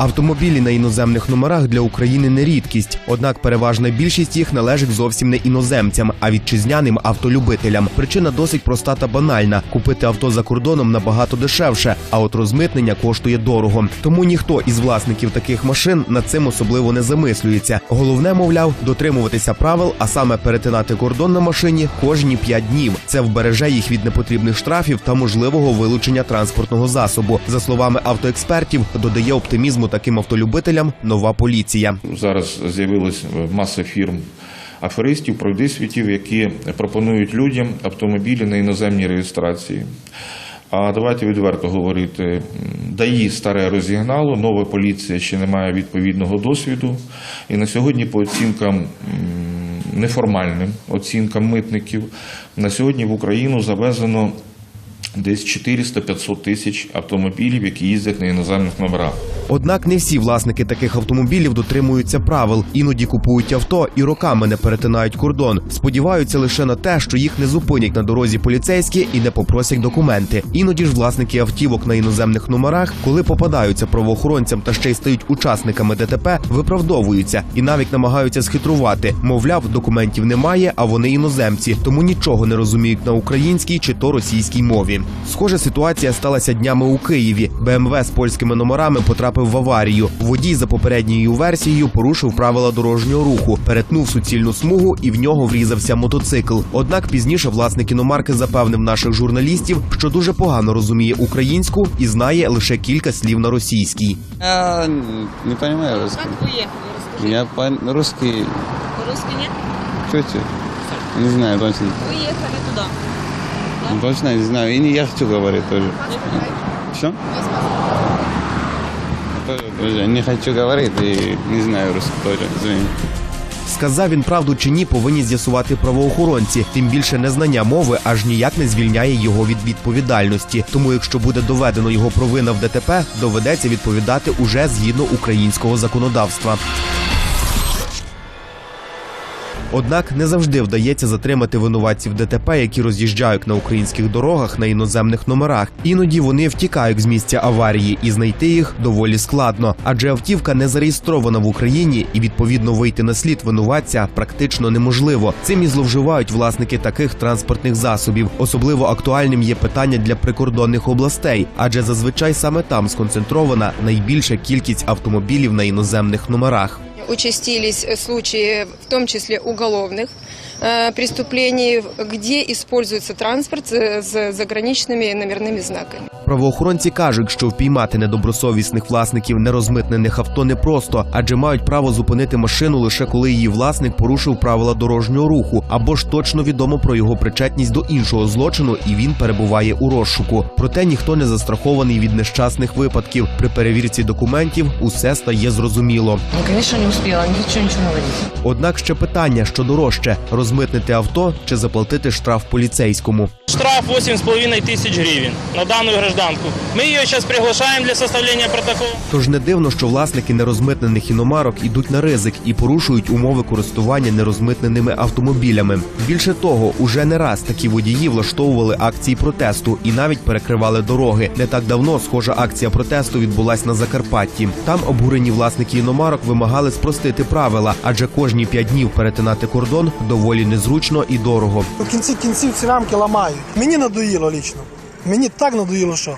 Автомобілі на іноземних номерах для України не рідкість. Однак переважна більшість їх належить зовсім не іноземцям, а вітчизняним автолюбителям. Причина досить проста та банальна: купити авто за кордоном набагато дешевше, а от розмитнення коштує дорого. Тому ніхто із власників таких машин над цим особливо не замислюється. Головне, мовляв, дотримуватися правил, а саме перетинати кордон на машині кожні 5 днів. Це вбереже їх від непотрібних штрафів та можливого вилучення транспортного засобу. За словами автоекспертів, додає оптимізму таким автолюбителям нова поліція. Зараз з'явилась маса фірм аферистів, пройдисвітів, які пропонують людям автомобілі на іноземній реєстрації. А давайте відверто говорити, ДАІ старе розігнало, нова поліція ще не має відповідного досвіду. І на сьогодні по оцінкам неформальним оцінкам митників, на сьогодні в Україну завезено десь 400-500 тисяч автомобілів, які їздять на іноземних номерах. Однак не всі власники таких автомобілів дотримуються правил. Іноді купують авто і роками не перетинають кордон. Сподіваються лише на те, що їх не зупинять на дорозі поліцейські і не попросять документи. Іноді ж власники автівок на іноземних номерах, коли попадаються правоохоронцям та ще й стають учасниками ДТП, виправдовуються і навіть намагаються схитрувати. Мовляв, документів немає, а вони іноземці, тому нічого не розуміють на українській чи то російській мові. Схожа ситуація сталася днями у Києві. БМВ з польськими номерами потрапив в аварію. Водій за попередньою версією порушив правила дорожнього руху, перетнув суцільну смугу і в нього врізався мотоцикл. Однак пізніше власник іномарки запевнив наших журналістів, що дуже погано розуміє українську і знає лише кілька слів на російській. Я не понимаю русский. Как вы ехали? Расскажите. Я по русский По-русски нет? чуть-чуть. Не знаю точно. Вы ехали туда. Точно не знаю. И не я хочу говорить тоже. Что? Не хочу говорить и не знаю русский. Извини. Сказав він правду чи ні, повинні з'ясувати правоохоронці. Тим більше незнання мови аж ніяк не звільняє його від відповідальності. Тому, якщо буде доведено його провина в ДТП, доведеться відповідати уже згідно українського законодавства. Однак не завжди вдається затримати винуватців ДТП, які роз'їжджають на українських дорогах на іноземних номерах. Іноді вони втікають з місця аварії, і знайти їх доволі складно, адже автівка не зареєстрована в Україні, і відповідно вийти на слід винуватця практично неможливо. Цим і зловживають власники таких транспортних засобів. Особливо актуальним є питання для прикордонних областей, адже зазвичай саме там сконцентрована найбільша кількість автомобілів на іноземних номерах Участились э, случаи, в том числе уголовных э, преступлений, где используется транспорт э, с заграничными номерными знаками. Правоохоронці кажуть, що впіймати недобросовісних власників нерозмитнених авто непросто, адже мають право зупинити машину лише коли її власник порушив правила дорожнього руху, або ж точно відомо про його причетність до іншого злочину, і він перебуває у розшуку. Проте ніхто не застрахований від нещасних випадків. При перевірці документів усе стає зрозуміло. Ну, конечно, не успела. Ничего. Однак ще питання, що дорожче розмитнити авто чи заплатити штраф поліцейському. Штраф 8,5 тысяч гривен на данную гражданку. Мы ее сейчас приглашаем для составления протокола. Тож не дивно, що власники нерозмитнених іномарок ідуть на ризик і порушують умови користування нерозмитненими автомобілями. Більше того, уже не раз такі водії влаштовували акції протесту і навіть перекривали дороги. Не так давно схожа акція протесту відбулась на Закарпатті. Там обурені власники іномарок вимагали спростити правила, адже кожні п'ять днів перетинати кордон доволі незручно і дорого. В кінці кінців ці рамки ламають. Мені надоїло лічно. Мені так надоїло, що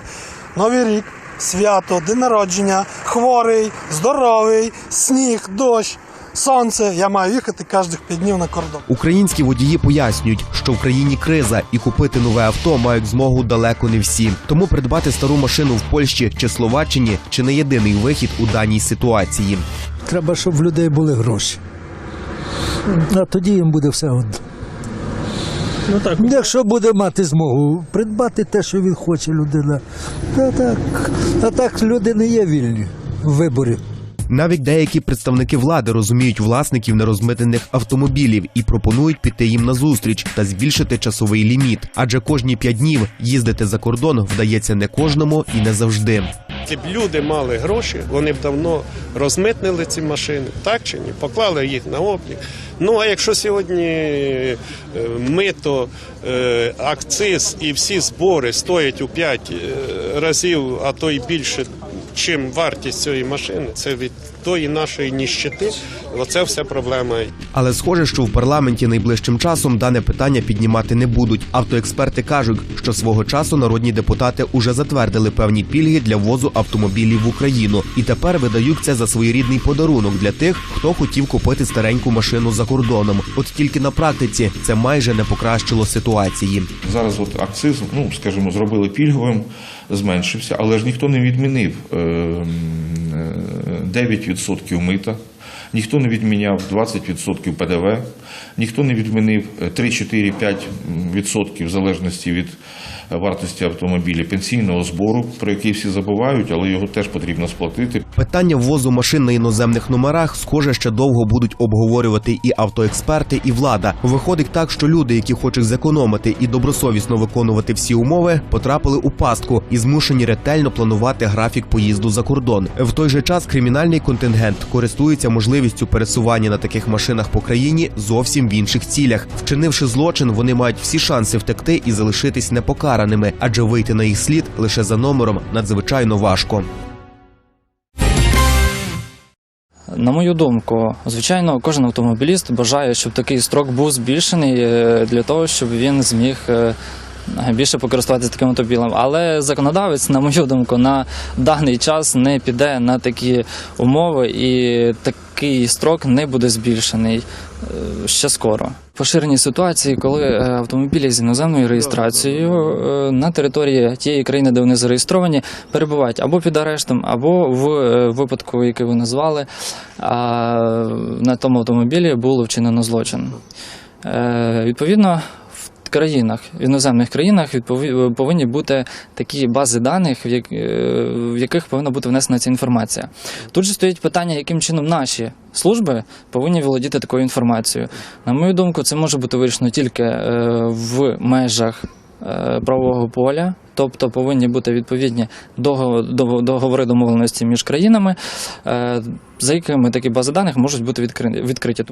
Новий рік, свято, день народження, хворий, здоровий, сніг, дощ, сонце. Я маю їхати кожних п'ять днів на кордон. Українські водії пояснюють, що в країні криза і купити нове авто мають змогу далеко не всі. Тому придбати стару машину в Польщі чи Словаччині чи не єдиний вихід у даній ситуації. Треба, щоб в людей були гроші. А тоді їм буде все одно. Ну так. Якщо буде мати змогу придбати те, що він хоче людина. Та так. А так люди не є вільні в виборі. Навіть деякі представники влади розуміють власників нерозмитнених автомобілів і пропонують піти їм на зустріч та збільшити часовий ліміт. Адже кожні п'ять днів їздити за кордон вдається не кожному і не завжди. Ці б люди мали гроші, вони б давно розмитнили ці машини, так чи ні? Поклали їх на облік. Ну а якщо сьогодні е, мито, е, акциз і всі збори стоять у 5 разів, а то й більше чим вартість цієї машини, це від тої нашої ніщити. Оце вся проблема. Але схоже, що в парламенті найближчим часом дане питання піднімати не будуть. Автоексперти кажуть, що свого часу народні депутати уже затвердили певні пільги для ввозу автомобілів в Україну, і тепер видають це за своєрідний подарунок для тих, хто хотів купити стареньку машину за кордоном. От тільки на практиці це майже не покращило ситуації. Зараз от акциз, ну скажімо, зробили пільговим, зменшився, але ж ніхто не відмінив е, м, е, 9% мита, ніхто не відміняв 20% ПДВ, ніхто не відмінив е, 3, 4, 5% в залежності від е, вартості автомобіля пенсійного збору, про який всі забувають, але його теж потрібно сплатити. Питання ввозу машин на іноземних номерах, схоже, ще довго будуть обговорювати і автоексперти, і влада. Виходить так, що люди, які хочуть зекономити і добросовісно виконувати всі умови, потрапили у пастку і змушені ретельно планувати графік поїзду за кордон. В той же час кримінальний контингент користується можливістю пересування на таких машинах по країні зовсім в інших цілях. Вчинивши злочин, вони мають всі шанси втекти і залишитись непокараними, адже вийти на їх слід лише за номером надзвичайно важко. На мою думку, звичайно, кожен автомобіліст бажає, щоб такий строк був збільшений е, для того, щоб він зміг е, більше покористуватися таким автомобілем. Але законодавець, на мою думку, на даний час не піде на такі умови, і такий строк не буде збільшений е, ще скоро. Поширені ситуації, коли е, автомобілі з іноземною реєстрацією е, на території тієї країни, де вони зареєстровані, перебувають або під арештом, або в випадку, який ви назвали, на тому автомобілі було вчинено злочин. Відповідно, країнах, в іноземних країнах повинні бути такі бази даних, е, в яких повинна бути внесена ця інформація. Тут же стоїть питання, яким чином наші служби повинні володіти такою інформацією. На мою думку, це може бути вирішено тільки е, в межах е, правового поля, тобто повинні бути відповідні дого- дого- договори домовленості між країнами, за якими такі бази даних можуть бути відкри- відкриті.